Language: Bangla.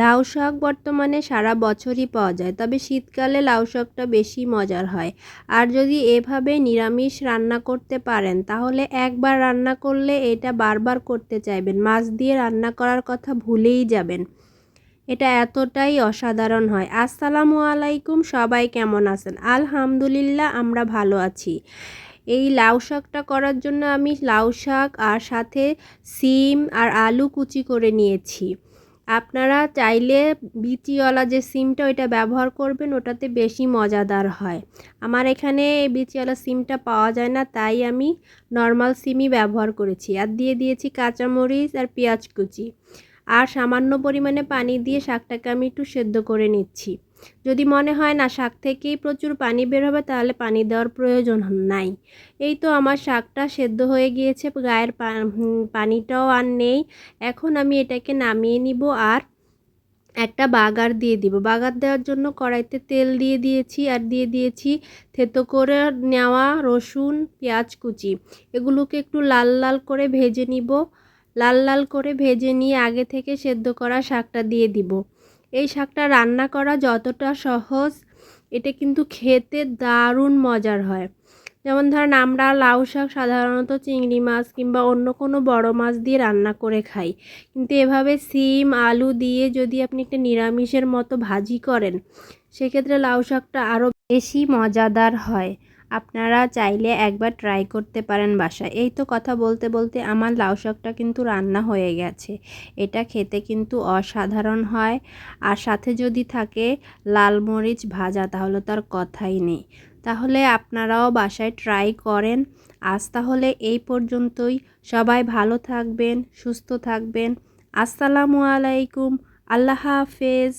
লাউ শাক বর্তমানে সারা বছরই পাওয়া যায়, তবে শীতকালে লাউ শাকটা বেশি মজার হয়। আর যদি এভাবে নিরামিষ রান্না করতে পারেন, তাহলে একবার রান্না করলে এটা বারবার করতে চাইবেন। মাছ দিয়ে রান্না করার কথা ভুলেই যাবেন। এটা এতটাই অসাধারণ হয়। আসসালামু আলাইকুম, সবাই কেমন আছেন? আলহামদুলিল্লাহ, আমরা ভালো আছি। এই লাউ শাকটা করার জন্য আমি লাউ শাক আর সাথে সিম আর আলু কুচি করে নিয়েছি। আপনারা চাইলে বিচিওয়ালা যে সিমটা ওইটা ব্যবহার করবেন, ওটাতে বেশি মজাদার হয়। আমার এখানে বিচিওয়ালা সিমটা পাওয়া যায় না, তাই আমি নর্মাল সিমই ব্যবহার করেছি। আর দিয়ে দিয়েছি কাঁচামরিচ আর পেঁয়াজ কুচি। আর সামান্য পরিমাণে পানি দিয়ে শাকটাকে আমি একটু সেদ্ধ করে নিচ্ছি। যদি মনে হয় না শাক থেকেই প্রচুর পানি বের হবে, তাহলে পানি দেওয়ার প্রয়োজন নাই। এই তো আমার শাকটা সেদ্ধ হয়ে গিয়েছে, গায়ের পানিটাও আর নেই। এখন আমি এটাকে নামিয়ে নিব আর একটা বাগার দিয়ে দিব। বাগার দেওয়ার জন্য কড়াইতে তেল দিয়ে দিয়েছি আর দিয়ে দিয়েছি থেতো করে নেওয়া রসুন, পেঁয়াজ কুচি। এগুলোকে একটু লাল লাল করে ভেজে নিব। লাল লাল করে ভেজে নিয়ে আগে থেকে সেদ্ধ করা শাকটা দিয়ে দিব। এই শাকটা রান্না করা যতটা সহজ, এটা কিন্তু খেতে দারুণ মজার হয়। যেমন ধরেন, আমরা লাউ শাক সাধারণত চিংড়ি মাছ কিংবা অন্য কোনো বড় মাছ দিয়ে রান্না করে খাই। কিন্তু এভাবে সিম, আলু দিয়ে যদি আপনি একটা নিরামিষের মতো ভাজি করেন, সেক্ষেত্রে লাউ শাকটা আরও বেশি মজাদার হয়। আপনারা চাইলে একবার ট্রাই করতে পারেন বাসায়। এই তো কথা বলতে বলতে আমার লাউ শাকটা কিন্তু রান্না হয়ে গেছে। এটা খেতে কিন্তু অসাধারণ হয়। আর সাথে যদি থাকে লাল মরিচ ভাজা, তাহলে তার কথাই নেই। তাহলে আপনারাও বাসায় ট্রাই করেন। আজ তাহলে এই পর্যন্তই। সবাই ভালো থাকবেন, সুস্থ থাকবেন। আসসালামু আলাইকুম। আল্লাহ হাফেজ।